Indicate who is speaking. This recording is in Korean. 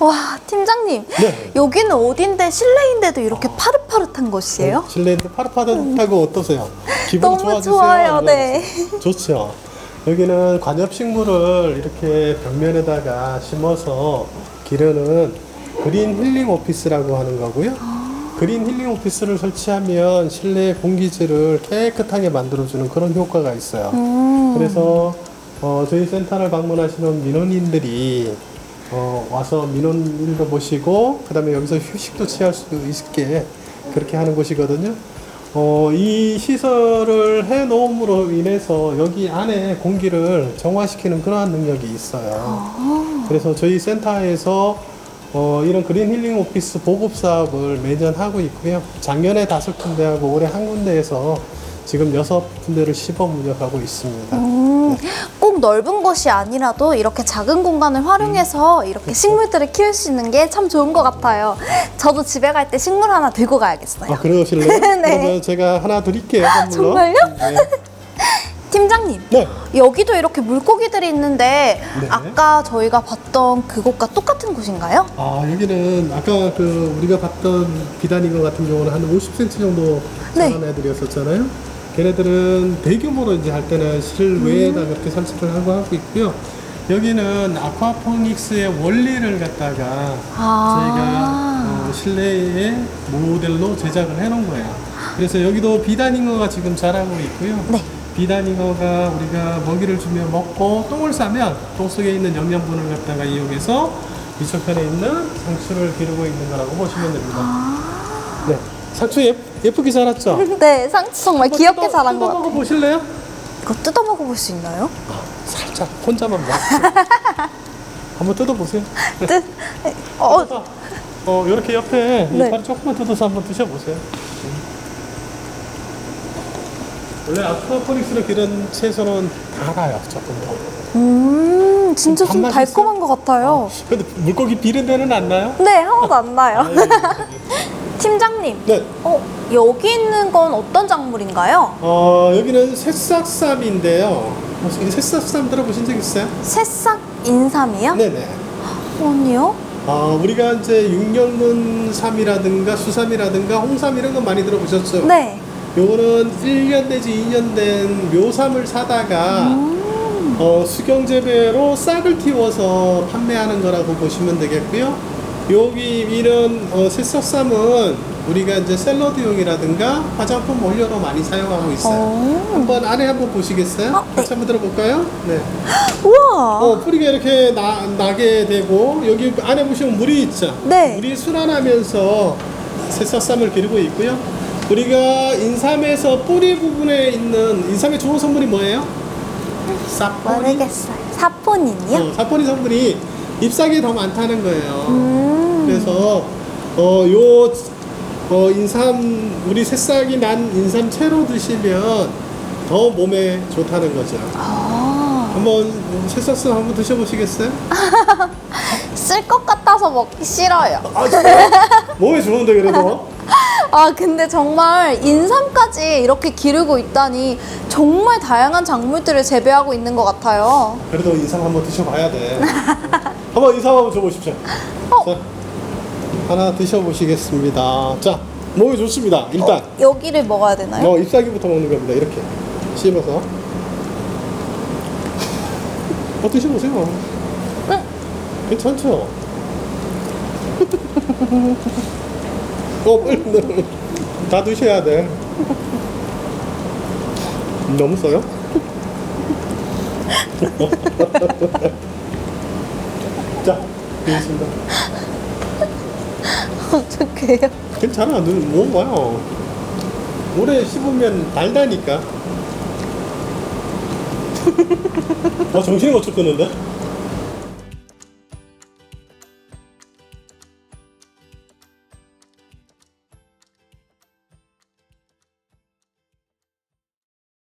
Speaker 1: 와, 팀장님.
Speaker 2: 네.
Speaker 1: 여기는 어딘데 실내인데도 이렇게 파릇파릇한 곳이에요?
Speaker 2: 실내인데 파릇파릇하고 어떠세요? 기분
Speaker 1: 너무
Speaker 2: 좋아지세요?
Speaker 1: 좋아요, 네.
Speaker 2: 좋죠. 여기는 관엽식물을 이렇게 벽면에다가 심어서 기르는 그린 힐링 오피스라고 하는 거고요. 그린 힐링 오피스를 설치하면 실내 공기질을 깨끗하게 만들어주는 그런 효과가 있어요.
Speaker 1: 음.
Speaker 2: 그래서 어, 저희 센터를 방문하시는 민원인들이 어, 와서 민원일도 보시고 그 다음에 여기서 휴식도 취할 수 있게 그렇게 하는 곳이거든요. 어, 이 시설을 해 놓음으로 인해서 여기 안에 공기를 정화시키는 그러한 능력이 있어요. 그래서 저희 센터에서 어, 이런 그린 힐링 오피스 보급 사업을 매년 하고 있고요. 작년에 다섯 군데하고 올해 한 군데에서 지금 여섯 군데를 시범 운영하고 있습니다.
Speaker 1: 음, 꼭 넓은 곳이 아니라도 이렇게 작은 공간을 활용해서 이렇게 식물들을 키울 수 있는 게 참 좋은 것 같아요. 저도 집에 갈 때 식물 하나 들고 가야겠어요.
Speaker 2: 아, 그러실래요?
Speaker 1: 네.
Speaker 2: 그러면 제가 하나 드릴게요. 선물로.
Speaker 1: 정말요?
Speaker 2: 네.
Speaker 1: 팀장님,
Speaker 2: 네.
Speaker 1: 여기도 이렇게 물고기들이 있는데
Speaker 2: 네.
Speaker 1: 아까 저희가 봤던 그곳과 똑같은 곳인가요?
Speaker 2: 아, 여기는 아까 그 우리가 봤던 비단잉어 같은 경우는 한 50cm 정도
Speaker 1: 네.
Speaker 2: 자란 애들이었었잖아요. 걔네들은 대규모로 이제 할 때는 실외에다
Speaker 1: 음.
Speaker 2: 그렇게 설치를 하고 하고 있고요. 여기는 아쿠아포닉스의 원리를 갖다가
Speaker 1: 아.
Speaker 2: 저희가 어, 실내에 모델로 제작을 해놓은 거예요. 그래서 여기도 비단잉어가 지금 자라고 있고요.
Speaker 1: 네.
Speaker 2: 비단잉어가 우리가 먹이를 주면 먹고 똥을 싸면 똥 속에 있는 영양분을 갖다가 이용해서 이쪽편에 있는 상추를 기르고 있는 거라고 보시면 됩니다.
Speaker 1: 아.
Speaker 2: 네. 상추 예, 예쁘게 자랐죠?
Speaker 1: 네, 상추 정말 귀엽게 자란 것
Speaker 2: 뜯어
Speaker 1: 같아요.
Speaker 2: 먹어 보실래요?
Speaker 1: 이거 뜯어 먹어 볼 수 있나요?
Speaker 2: 살짝 혼자만 먹. 한번 뜯어 보세요.
Speaker 1: 뜯... 어,
Speaker 2: 어, 이렇게 옆에
Speaker 1: 네.
Speaker 2: 이파리 조금만 뜯어서 한번 드셔보세요. 원래 아쿠아포닉스를 기른 채소는 달아요, 조금 더.
Speaker 1: 음, 진짜 좀
Speaker 2: 단맛이
Speaker 1: 달콤한 것 같아요.
Speaker 2: 근데 물고기 비린 데는 안 나요?
Speaker 1: 네, 하나도 안 나요. 팀장님,
Speaker 2: 네.
Speaker 1: 어, 여기 있는 건 어떤 작물인가요?
Speaker 2: 어, 여기는 새싹쌈인데요. 혹시 새싹쌈 들어보신 적 있어요?
Speaker 1: 새싹 인삼이요?
Speaker 2: 네네.
Speaker 1: 아니요.
Speaker 2: 어, 우리가 이제 육년문 삼이라든가 수삼이라든가 홍삼 이런 거 많이 들어보셨죠?
Speaker 1: 네.
Speaker 2: 요거는 1년 내지 2년 된 묘삼을 사다가
Speaker 1: 음.
Speaker 2: 어, 수경 재배로 싹을 틔워서 판매하는 거라고 보시면 되겠고요. 여기 이런 어, 새싹쌈은 우리가 이제 샐러드용이라든가 화장품 원료로 많이 사용하고 있어요.
Speaker 1: 어.
Speaker 2: 한번 안에 한번 보시겠어요?
Speaker 1: 어, 네.
Speaker 2: 같이 한번 들어볼까요? 네.
Speaker 1: 우와.
Speaker 2: 어, 뿌리가 이렇게 나, 나게 되고 여기 안에 보시면 물이 있죠.
Speaker 1: 네.
Speaker 2: 물이 순환하면서 새싹쌈을 기르고 있고요. 우리가 인삼에서 뿌리 부분에 있는 인삼의 좋은 성분이 뭐예요? 사포닌.
Speaker 1: 모르겠어요. 사포닌이요?
Speaker 2: 어, 사포닌 성분이 잎사귀에 더 많다는 거예요.
Speaker 1: 음.
Speaker 2: 그래서 어, 요 어, 인삼 우리 새싹이 난 인삼 채로 드시면 더 몸에 좋다는 거죠.
Speaker 1: 아,
Speaker 2: 한번 새싹쌈 한번 드셔보시겠어요?
Speaker 1: 쓸 것 같아서 먹기 싫어요.
Speaker 2: 아 진짜요? 몸에 좋은데 그래도
Speaker 1: 아, 근데 정말 인삼까지 이렇게 기르고 있다니 정말 다양한 작물들을 재배하고 있는 것 같아요.
Speaker 2: 그래도 인삼 한번 드셔봐야 돼 한번 인삼 한번 줘보십시오
Speaker 1: 어.
Speaker 2: 자 하나 드셔보시겠습니다 자 몸에 좋습니다 일단
Speaker 1: 여기를 먹어야 되나요?
Speaker 2: 어, 잎사귀부터 먹는 겁니다 이렇게 씹어서 어 드셔보세요
Speaker 1: 응.
Speaker 2: 괜찮죠? 어 빨리 다 드셔야 돼 너무 써요? 자, 되겠습니다.
Speaker 1: 어떡해요?
Speaker 2: 괜찮아, 눈 먹어봐요. 오래 씹으면 달다니까. 어, 정신이 못 쫓겠는데?